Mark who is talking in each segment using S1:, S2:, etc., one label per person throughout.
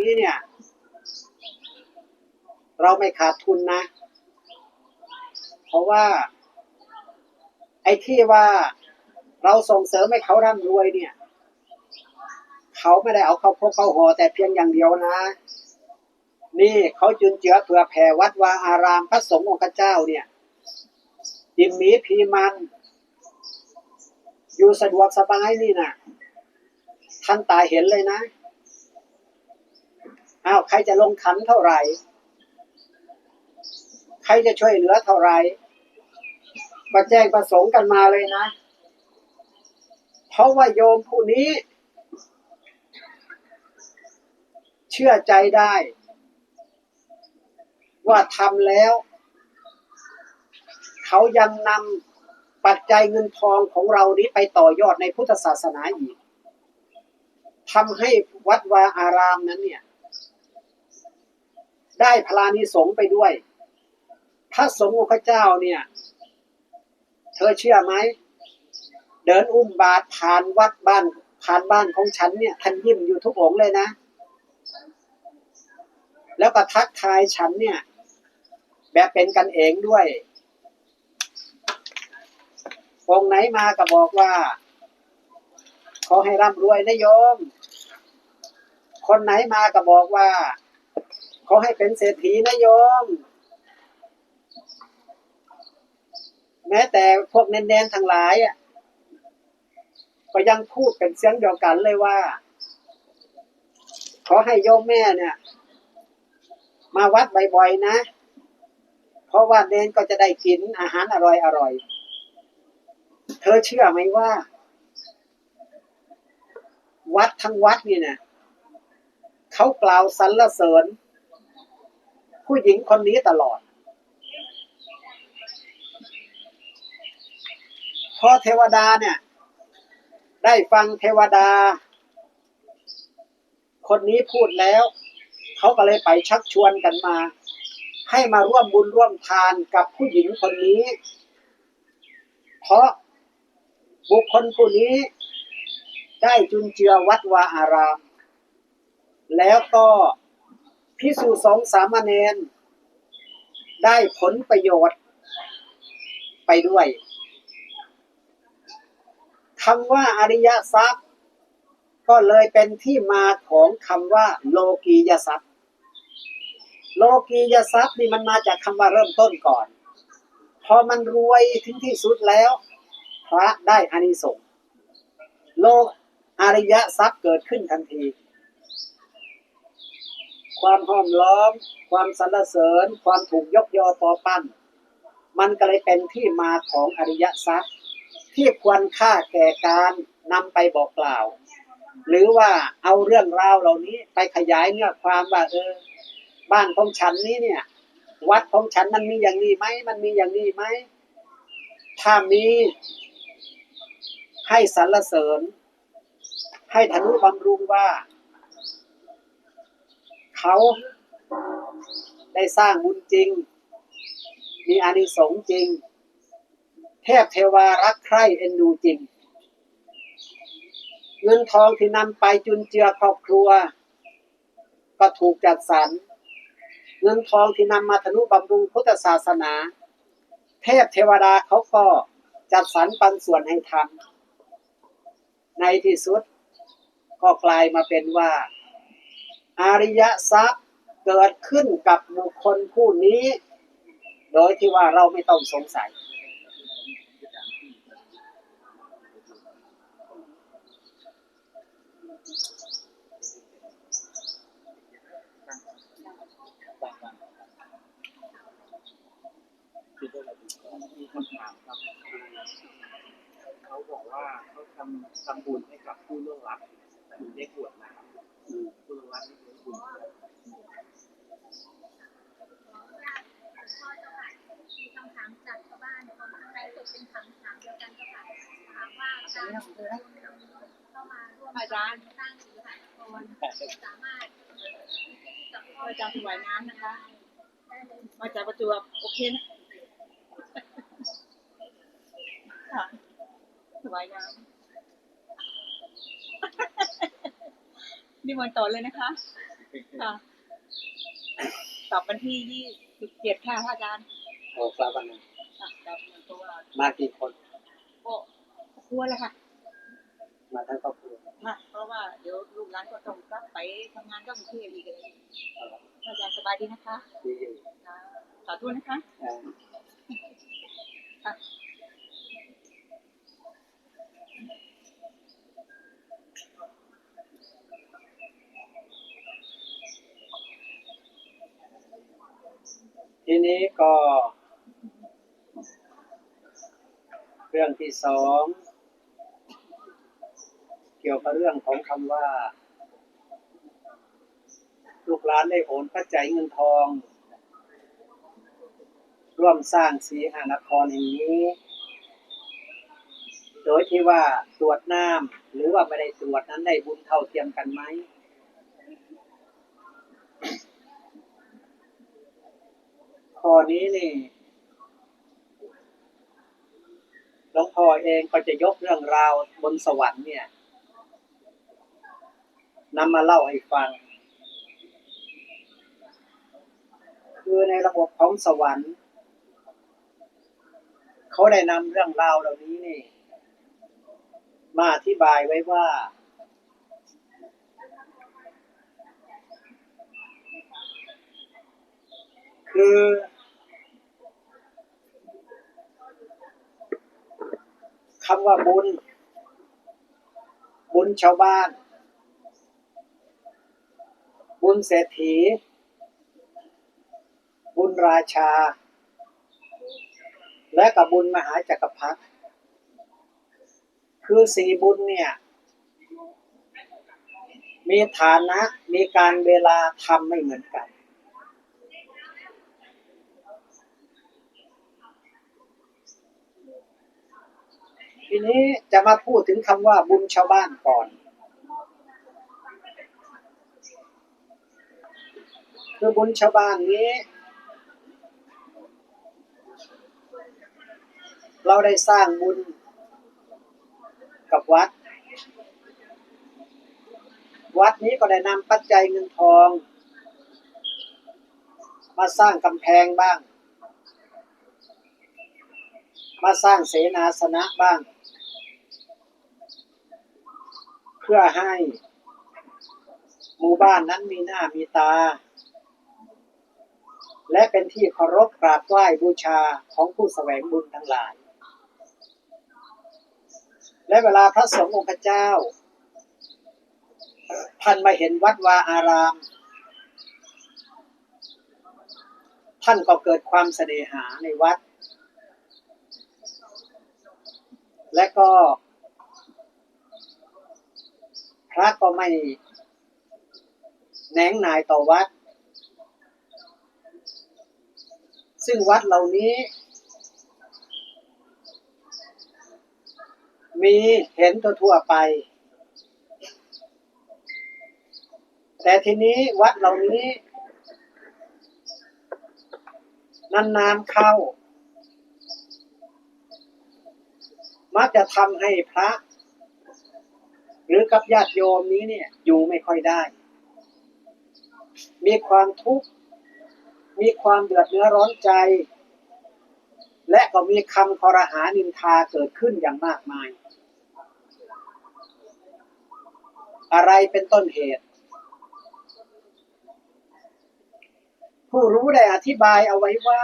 S1: นี้เนี่ย เราไม่ขาดทุนนะ เพราะว่า ไอ้ที่ว่าเราส่งเสริมให้เขาร่ำรวยเนี่ย เขาไม่ได้เอาเข้าพกเข้าหอแต่เพียงอย่างเดียวนะ นี่เขาจุนเจือเผื่อแผ่วัดวาอารามพระสงฆ์องค์เจ้าเนี่ยยิมมีพีมัน อยู่สะดวกสบายนี่นะท่านตาเห็นเลยนะ อ้าวใครจะลงขันเท่าไหร่ ใครจะช่วยเหลือเท่าไหร่ก็แจ้งประสงค์กันมาเลยนะ เพราะว่าโยมผู้นี้ เชื่อใจได้ ว่าทำแล้ว เขายังนำปัจจัยเงินทองของเรานี้ไปต่อยอดในพุทธศาสนาอีกทำให้วัดวาอารามนั้นเนี่ย ได้พลานิสงไปด้วย พระสงฆ์องค์เจ้าเนี่ย เธอเชื่อไหม เดินอุ้มบาตรผ่านวัดบ้านผ่านบ้านของฉันเนี่ยท่านยิ้มอยู่ทุกองเลยนะ แล้วก็ทักทายฉันเนี่ย แบบเป็นกันเองด้วย องไหนมาก็บอกว่าขอให้ร่ำรวยนะโยม คนไหนมาก็บอกว่า ขอให้เป็นเศรษฐีนะโยม แม้แต่พวกเน้นๆทั้งหลายอะก็ยังพูดเป็นเสียงเดียวกันเลยว่า ขอให้โยมแม่เนี่ย มาวัดบ่อยๆนะ เพราะว่าเนนก็จะได้กินอาหารอร่อยๆเธอเชื่อไหมว่า วัดทั้งวัดนี่นะเขากล่าวสรรเสริญ ผู้หญิงคนนี้ตลอด พอเทวดาเนี่ย ได้ฟังเทวดา คนนี้พูดแล้ว เขาก็เลยไปชักชวนกันมา ให้มาร่วมบุญร่วมทานกับผู้หญิงคนนี้ เพราะบุคคลผู้นี้ได้จุนเจือวัดวาอาราม แล้วก็ พิสูจสองสามเณรได้ผลประโยชน์ไปด้วยคำว่าอริยทรัพย์ ก็เลยเป็นที่มาของคำว่า โลกียทรัพย์ โลกียทรัพย์นี่มันมาจากคำว่าเริ่มต้นก่อน พอมันรวยถึงที่สุดแล้ว พระได้อานิสงส์โลกอริยทรัพย์เกิดขึ้นทันที ความห้อมล้อม ความสรรเสริญ ความถูกยกยอปอปั้น มันก็เลยเป็นที่มาของอริยทรัพย์ ที่ควรค่าแก่การนำไปบอกกล่าว หรือว่าเอาเรื่องราวเหล่านี้ไปขยายเนื้อความว่าเออ บ้านของฉันนี้เนี่ย วัดของฉันมันมีอย่างนี้ไหมมันมีอย่างนี้ไหมถ้ามีให้สรรเสริญ ให้ธนุบำรุงว่า เขา ได้สร้างบุญจริง มีอานิสงส์จริง เทพเทวารักใคร่เอ็นดูจริง เงินทองที่นำไปจุนเจือครอบครัว ก็ถูกจัดสรร เงินทองที่นำมาธนุบำรุงพุทธศาสนา เทพเทวดาเขาก็จัดสรรปันส่วนให้ทำในที่สุดก็กลายมาเป็นว่า อริยทรัพย์เกิดขึ้นกับบุคคลผู้นี้ โดยที่ว่าเราไม่ต้องสงสัย
S2: มีคำถามครับเขาบอกว่าเขาทำทำบุญให้กับผู้ล่วงลับแต่ไม่ได้บวชนะครับผู้ล่วงลับนี่ เป็นบุญ
S3: มีคำถาจากชาวบ้างสุดเป็นคำถามเดียวกันก็ค่ะถามว่าการเข้ามาร่วมสางสีหายคนสามารถ
S4: อาจารย์ถวายน้ำนะคะ มาจากประจวบโอเคนะถวายน้ำ นี่วันต่อเลยนะคะ ค่ะกลับวันที่ยี่สิบเจ็ดค่ะพระอาจารย์
S1: โอ้กลับวันนั้น
S4: ค่ะกลับเพราะว่า
S1: มากี่คน
S4: ก็กลัวแล้วค่ะ
S1: มาทั้งครอบครัว
S4: ค่ะเพราะว่าเดี๋ยวลูกหลานก็ต้องกลับไปทำงานก็กรุงเทพอีกเลยพระอาจารย์สบายดีนะคะ
S1: ดีอยู่
S4: ค่ะสาธุนะคะ
S1: เอ่อ
S4: ค่ะ
S1: ทีนี้ก็ เรื่องที่สอง เกี่ยวกับเรื่องของคำว่า ลูกหลานได้โอนปัจจัยเงินทอง ร่วมสร้างสีหานครแห่งนี้ โดยที่ว่าตรวจน้ำหรือว่าไม่ได้ตรวจนั้นได้บุญเท่าเทียมกันไหม ข้อนี้นี่หลวงพ่อเองก็จะยกเรื่องราวบนสวรรค์เนี่ยนำมาเล่าให้ฟัง คือในระบบของสวรรค์ เขาได้นำเรื่องราวเหล่านี้นี่ มาอธิบายไว้ว่า คือ คำว่าบุญ บุญชาวบ้าน บุญเศรษฐี บุญราชา และกับบุญมหาจักรพรรดิคือสี่บุญเนี่ย มีฐานะมีการเวลาทำไม่เหมือนกัน ทีนี้จะมาพูดถึงคำว่าบุญชาวบ้านก่อน คือบุญชาวบ้านนี้ เราได้สร้างบุญกับวัด วัดนี้ก็ได้นำปัจจัยเงินทอง มาสร้างกำแพงบ้างมาสร้างเสนาสนะบ้าง เพื่อให้ หมู่บ้านนั้นมีหน้ามีตา และเป็นที่เคารพกราบไหว้บูชาของผู้แสวงบุญทั้งหลาย และเวลาพระสงฆ์องค์เจ้าท่านมาเห็นวัดวาอาราม ท่านก็เกิดความเสน่หาในวัด และก็ พระก็ไม่แหนงนายต่อวัด ซึ่งวัดเหล่านี้ มีเห็นทั่วไป แต่ทีนี้วัดเหล่านี้ นานๆเข้า มักจะทำให้พระ หรือกับญาติโยมนี้เนี่ย อยู่ไม่ค่อยได้ มีความทุกข์ มีความเดือดเนื้อร้อนใจ และก็มีคำคอรหานินทาเกิดขึ้นอย่างมากมาย อะไรเป็นต้นเหตุ ผู้รู้ได้อธิบายเอาไว้ว่า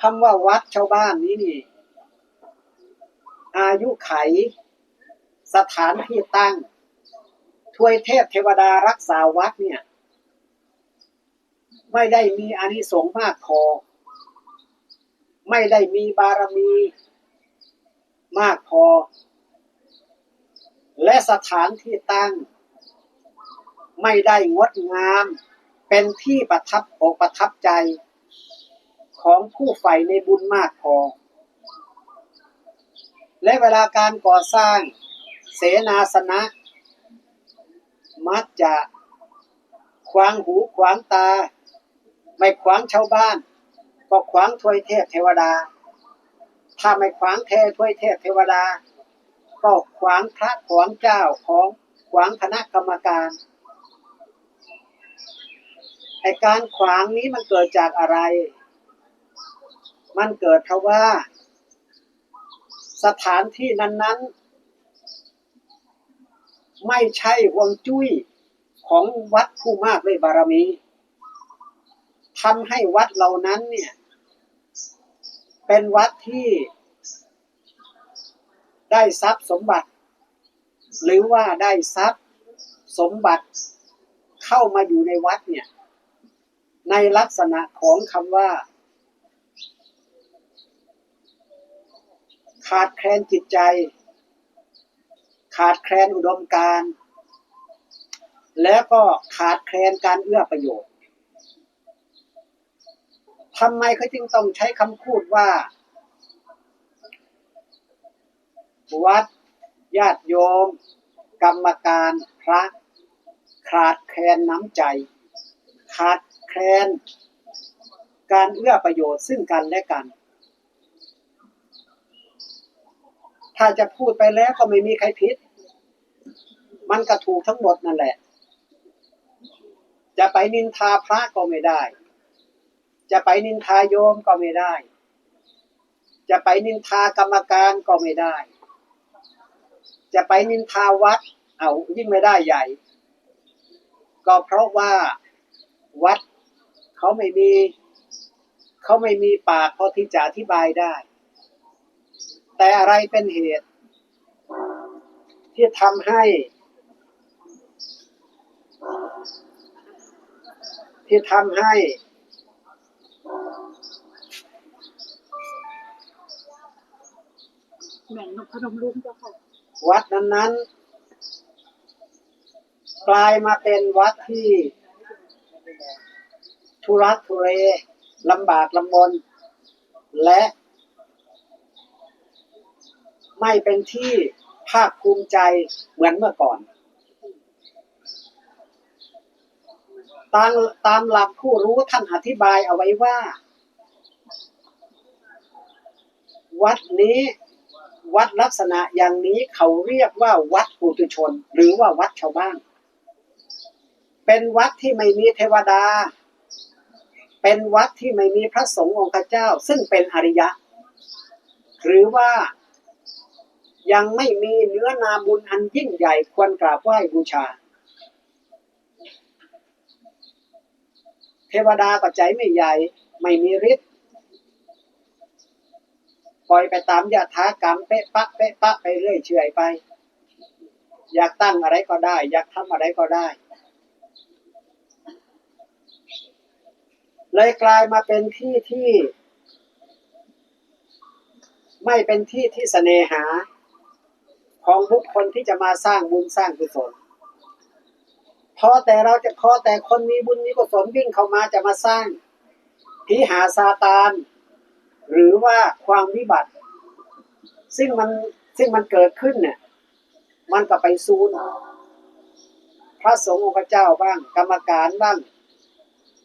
S1: คำว่าวัดชาวบ้านนี้นี่ อายุไข สถานที่ตั้ง ทวยเทพเทวดารักษาวัดเนี่ย ไม่ได้มีอานิสงส์มากพอ ไม่ได้มีบารมีมากพอ และสถานที่ตั้ง ไม่ได้งดงาม เป็นที่ประทับอกประทับใจของผู้ใฝ่ในบุญมากพอ และเวลาการก่อสร้างเสนาสนะ มักจะขวางหูขวางตา ไม่ขวางชาวบ้าน ก็ขวางทวยเทพเทวดา ถ้าไม่ขวางเททวยเทพเทวดา ก็ขวางพระขวางเจ้าของขวางคณะกรรมการไอการขวางนี้มันเกิดจากอะไร มันเกิดเพราะว่า สถานที่นั้น ๆ ไม่ใช่ห่วงจุ้ยของวัดผู้มากด้วยบารมีทำให้วัดเหล่านั้นเนี่ย เป็นวัดที่ได้ทรัพย์สมบัติ หรือว่าได้ทรัพย์สมบัติเข้ามาอยู่ในวัดเนี่ย ในลักษณะของคำว่า ขาดแคลนจิตใจ ขาดแคลนอุดมการณ์แล้วก็ขาดแคลนการเอื้อประโยชน์ทำไมเขาจึงต้องใช้คำพูดว่า วัด ญาติโยม กรรมการพระขาดแคลนน้ำใจ ขาดแคลนการเอื้อประโยชน์ซึ่งกันและกัน ถ้าจะพูดไปแล้วก็ไม่มีใครผิด มันก็ถูกทั้งหมดนั่นแหละ จะไปนินทาพระก็ไม่ได้ จะไปนินทาโยมก็ไม่ได้ จะไปนินทากรรมการก็ไม่ได้ จะไปนินทาวัด เอายิ่งไม่ได้ใหญ่ ก็เพราะว่าวัดเขาไม่มี เขาไม่มีปากพอที่จะอธิบายได้ แต่อะไรเป็นเหตุ ที่ทำให้ ที่ทำให้
S4: แม่นกพนมรุ้งเจ้าค่ะ
S1: วัดนั้นๆกลายมาเป็นวัดที่ ทุรักทุเรลำบากลำบน และ ไม่เป็นที่ภาคภูมิใจเหมือนเมื่อก่อน ตามตามหลักผู้รู้ท่านอธิบายเอาไว้ว่า วัดนี้วัดลักษณะอย่างนี้เขาเรียกว่าวัดปุถุชน หรือว่าวัดชาวบ้าน เป็นวัดที่ไม่มีเทวดา เป็นวัดที่ไม่มีพระสงฆ์องค์เจ้า ซึ่งเป็นอริยะ หรือว่า ยังไม่มีเนื้อนาบุญอันยิ่งใหญ่ควรกราบไหว้บูชา เทวดาก็ใจไม่ใหญ่ไม่มีฤทธิ์ปล่อยไปตามยถากรรมเป๊ะปะเป๊ะปะไปเรื่อยเฉยไป อยากตั้งอะไรก็ได้ อยากทำอะไรก็ได้ เลยกลายมาเป็นที่ที่ ไม่เป็นที่ที่เสน่หา ของบุคคลที่จะมาสร้างบุญสร้างกุศลพอแต่เราจะพอแต่คนมีบุญมีกุศลวิ่งเข้ามาจะมาสร้างพิหาซาตาน หรือว่าความวิบัติ ซึ่งมันซึ่งมันเกิดขึ้นเนี่ยมันก็ไปซูนพระสงฆ์องค์เจ้าบ้าง กรรมการบ้าง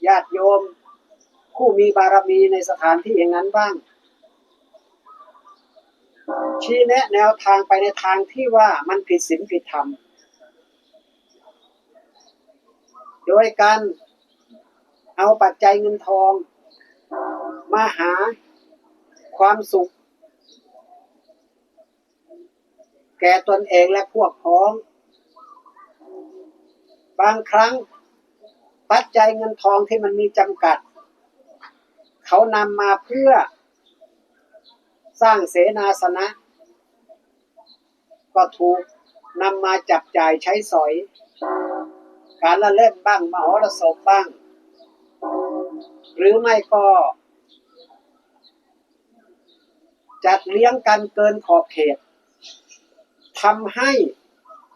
S1: ญาติโยม ผู้มีบารมีในสถานที่อย่างนั้นบ้าง ชี้แนะแนวทางไปในทางที่ว่ามันผิดศีลผิดธรรม โดยการเอาปัจจัยเงินทอง มาหาความสุข แก่ตนเองและพวกพ้อง บางครั้งปัจจัยเงินทองที่มันมีจำกัด เขานำมาเพื่อ สร้างเสนาสนะ ก็ถูกนำมาจับจ่ายใช้สอย การละเล่นบ้างมหรสพบ้าง หรือไม่ก็ จัดเลี้ยงกันเกินขอบเขตทำให้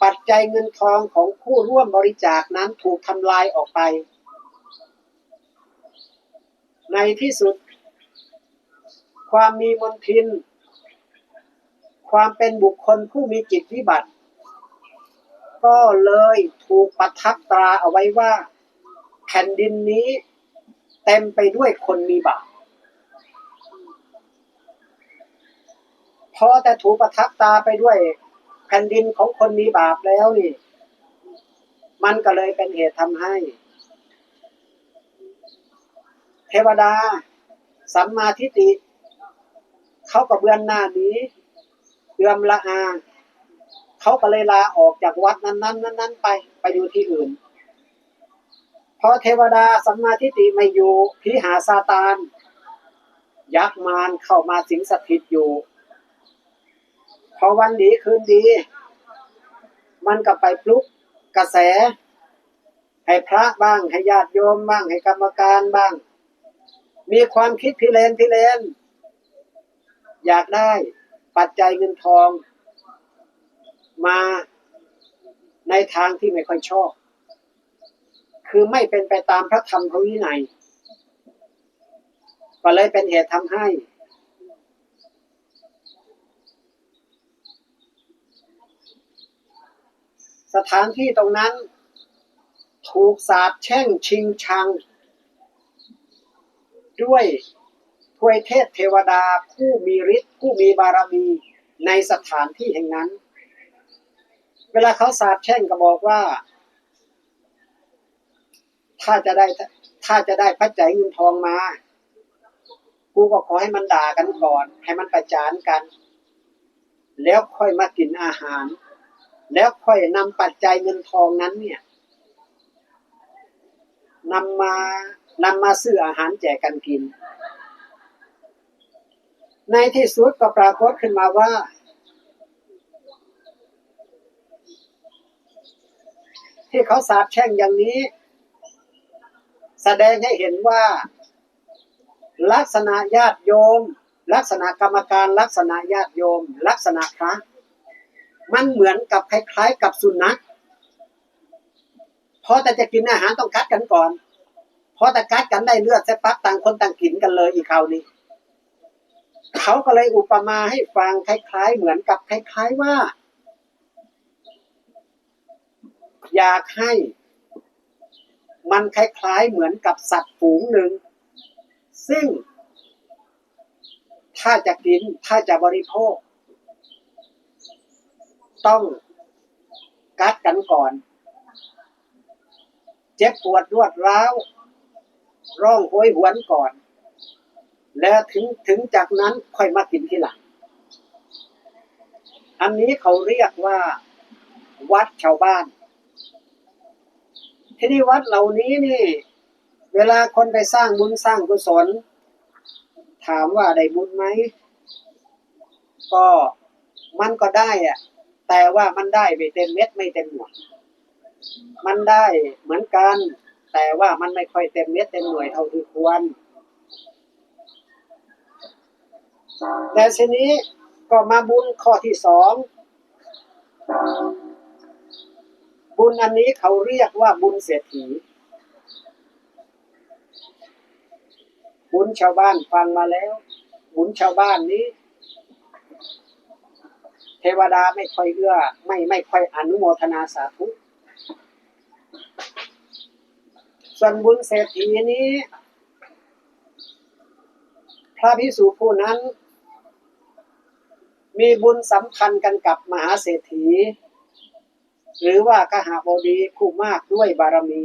S1: ปัจจัยเงินทองของผู้ร่วมบริจาคนั้นถูกทำลายออกไป ในที่สุด ความมีมนทิน ความเป็นบุคคลผู้มีจิตวิบัติ ก็เลยถูกประทับตราเอาไว้ว่า แผ่นดินนี้ เต็มไปด้วยคนมีบาปพอแต่ถูกประทับตาไปด้วยแผ่นดินของคนมีบาปแล้วนี่ มันก็เลยเป็นเหตุทำให้ เทวดาสัมมาทิฏฐิ เขาก็เบือนหน้านี้เอือมละอาเขาก็เลยลาออกจากวัดนั้นๆนั้นไปไปอยู่ที่อื่นพอเทวดาสัมมาทิฏฐิไม่อยู่พิหาซาตาน ยักษ์มารเข้ามาสิงสถิตอยู่ พอวันดีคืนดี มันก็ไปปลุกกระแส ให้พระบ้างให้ญาติโยมบ้างให้กรรมการบ้าง มีความคิดพิเรนพิเรน อยากได้ปัจจัยเงินทอง มาในทางที่ไม่ค่อยชอบ คือไม่เป็นไปตามพระธรรมพระวินัยก็เลยเป็นเหตุทำให้ สถานที่ตรงนั้น ถูกสาปแช่งชิงชัง ด้วย ทวยเทพเทวดาผู้มีฤทธิ์ผู้มีบารมีในสถานที่แห่งนั้น เวลาเขาสาปแช่งก็บอกว่า ถ้าจะได้ถ้าจะได้ปัจจัยเงินทองมา กูก็ขอให้มันด่ากันก่อน ให้มันประจานกัน แล้วค่อยมากินอาหาร แล้วค่อยนำปัจจัยเงินทองนั้นเนี่ยนำมานำมาซื้ออาหารแจกกันกิน ในที่สุดก็ปรากฏขึ้นมาว่า ที่เขาสาบแช่งอย่างนี้ แสดงให้เห็นว่า ลักษณะญาติโยม ลักษณะกรรมการลักษณะญาติโยม ลักษณะพระมันเหมือนกับคล้ายๆ กับสุนัขพอแต่จะกินอาหารต้องกัดกันก่อน พอแต่กัดกันได้เลือดเสร็จปั๊บต่างคนต่างกินกันเลยอีกคราวนี้ เขาก็เลยอุปมาให้ฟังคล้าย ๆ เหมือนกับคล้าย ๆว่า อยากให้ มันคล้าย ๆ เหมือนกับสัตว์ฝูงหนึ่ง ซึ่ง ถ้าจะกินถ้าจะบริโภค ต้องกัดกันก่อน เจ็บปวดรวดร้าว ร้องโหยหวนก่อน แล้วถึงถึงจากนั้นค่อยมากินทีหลัง อันนี้เขาเรียกว่าวัดชาวบ้าน ที่นี่วัดเหล่านี้นี่ เวลาคนไปสร้างบุญสร้างกุศล ถามว่าได้บุญไหม ก็มันก็ได้อะแต่ว่ามันได้ไม่เต็มเม็ดไม่เต็มหน่วยมันได้เหมือนกัน แต่ว่ามันไม่ค่อยเต็มเม็ดเต็มหน่วยเท่าที่ควร แต่ทีนี้ก็มาบุญข้อที่สองบุญอันนี้เขาเรียกว่าบุญเศรษฐี บุญชาวบ้านฟังมาแล้ว บุญชาวบ้านนี้ เทวดาไม่ค่อยเอื้อไม่ไม่ค่อยอนุโมทนาสาธุส่วนบุญเศรษฐีนี้ พระพิสุผู้นั้น มีบุญสัมพันธ์กันกับมหาเศรษฐี หรือว่ากหาบดีผู้มากด้วยบารมี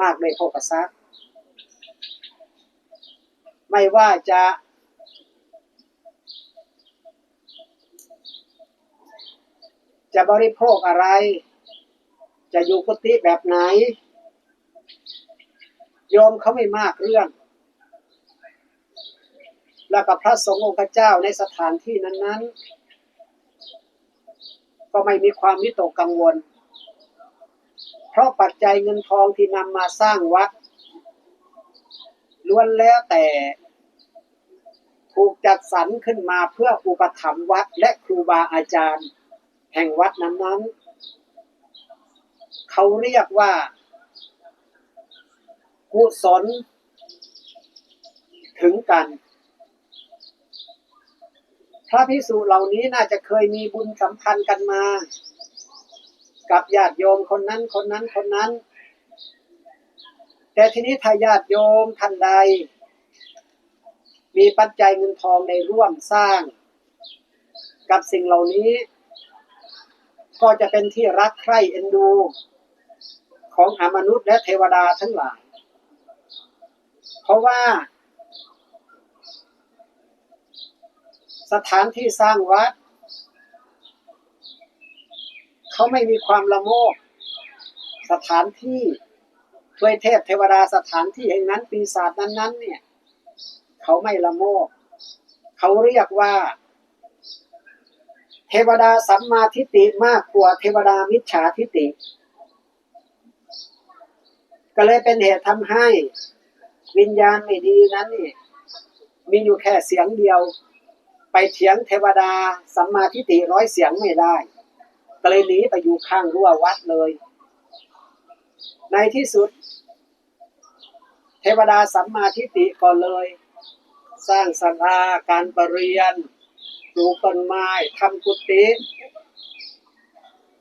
S1: มากด้วยโภคทรัพย์ไม่ว่าจะจะบริโภคอะไร จะอยู่กุฏิแบบไหน โยมเขาไม่มากเรื่อง แล้วก็พระสงฆ์องค์เจ้าในสถานที่นั้น ๆ ก็ไม่มีความวิตกกังวล เพราะปัจจัยเงินทองที่นำมาสร้างวัดล้วนแล้วแต่ถูกจัดสรรขึ้นมาเพื่ออุปถัมภ์วัดและครูบาอาจารย์ แห่งวัดนั้นๆ เขาเรียกว่า กุศลถึงกัน พระพิสุเหล่านี้น่าจะเคยมีบุญสัมพันธ์กันมา กับญาติโยมคนนั้นคนนั้นคนนั้น แต่ทีนี้ถ้าญาติโยมท่านใด มีปัจจัยเงินทองในร่วมสร้าง กับสิ่งเหล่านี้ ก็จะเป็นที่รักใคร่เอ็นดู ของอมนุษย์และเทวดาทั้งหลาย เพราะว่า สถานที่สร้างวัด เขาไม่มีความละโมบสถานที่ทวยเทพเทวดาสถานที่แห่งนั้นปีศาจนั้นๆ เนี่ย เขาไม่ละโมบเขาเรียกว่า เทวดาสัมมาทิฏฐิมากกว่าเทวดามิจฉาทิฏฐิก็เลยเป็นเหตุทำให้วิญญาณไม่ดีนั้นนี่มีอยู่แค่เสียงเดียว ไปเถียงเทวดาสัมมาทิฏฐิร้อยเสียงไม่ได้ ก็เลยหนีไปอยู่ข้างรั้ววัดเลย ในที่สุด เทวดาสัมมาทิฏฐิก็เลย สร้างศาลาการประเรียนปลูกต้นไม้ทำกุฏิ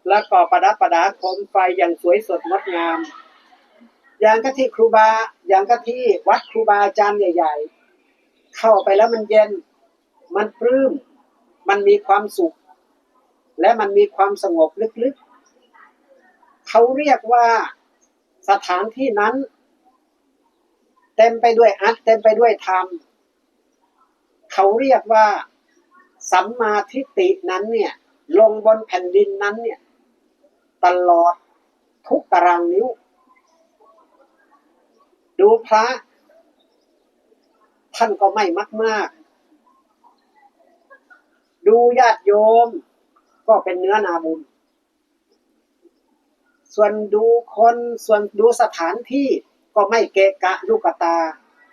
S1: แล้วก็ประดับประดาโคมไฟอย่างสวยสดงดงาม อย่างก็ที่ครูบาอย่างก็ที่วัดครูบาอาจารย์ใหญ่ ๆ เข้าไปแล้วมันเย็น มันปลื้ม มันมีความสุข และมันมีความสงบลึกๆ เขาเรียกว่าสถานที่นั้น เต็มไปด้วยอัตเต็มไปด้วยธรรม เขาเรียกว่าสัมมาทิฏฐินั้นเนี่ย ลงบนแผ่นดินนั้นเนี่ย ตลอดทุกตารางนิ้ว ดูพระ ท่านก็ไม่มากมากๆ ดูญาติโยม ก็เป็นเนื้อนาบุญ ส่วนดูคนส่วนดูสถานที่ก็ไม่เกะกะลูกตา